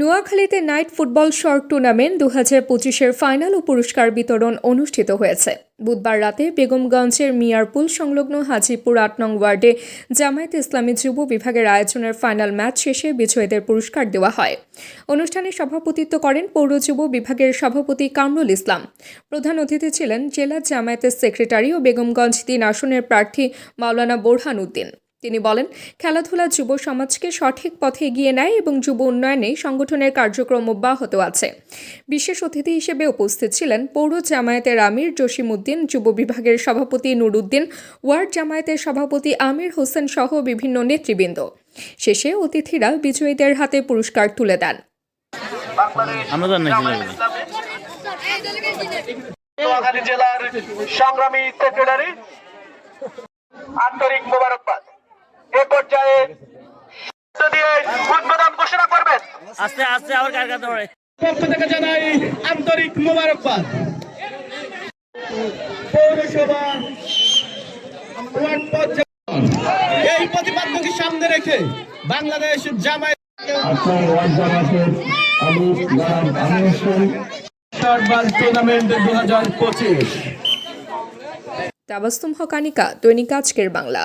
নোয়াখালীতে night football short tournament দু হাজার পঁচিশের ফাইনাল ও পুরস্কার বিতরণ অনুষ্ঠিত হয়েছে। বুধবার রাতে বেগমগঞ্জের মিয়ারপুল সংলগ্ন হাজিপুর আট নং ওয়ার্ডে জামায়াত ইসলামী যুব বিভাগের আয়োজনের ফাইনাল ম্যাচ শেষে বিজয়ীদের পুরস্কার দেওয়া হয়। অনুষ্ঠানে সভাপতিত্ব করেন পৌর যুব বিভাগের সভাপতি কামরুল ইসলাম। প্রধান অতিথি ছিলেন জেলা জামায়াতের সেক্রেটারি ও বেগমগঞ্জ তিন আসনের প্রার্থী মাওলানা বোরহান উদ্দিন। তিনি বলেন খেলাধুলা যুব সমাজকে সঠিক পথে এগিয়ে নেয় এবং যুব উন্নয়নে সংগঠনের কার্যক্রম অব্যাহত আছে। বিশেষ অতিথি হিসেবে উপস্থিত ছিলেন পৌর জামায়াতের আমির জসিম উদ্দিন যুব বিভাগের সভাপতি নুরুদ্দিন ওয়ার্ড জামায়াতের সভাপতি আমির হোসেন সহ বিভিন্ন নেতৃবৃন্দ। শেষে অতিথিরা বিজয়ীদের হাতে পুরস্কার তুলে দেন। জেলার সংগ্রামী সেক্রেটারি আন্তরিক মোবারকবাদ। এ পর্যায়ে দিয়ে উদ্বোধন ঘোষণা করবেন। আস্তে আস্তে আবার কার কাছে পড়ে পক্ষ থেকে জানাই আন্তরিক মোবারকবাদ। পৌরসভা এই প্রতিপাদ্যকে সামনে রেখে বাংলাদেশ পঁচিশ। তাবাস্তুম হকানিকা দৈনিক আজকের বাংলা।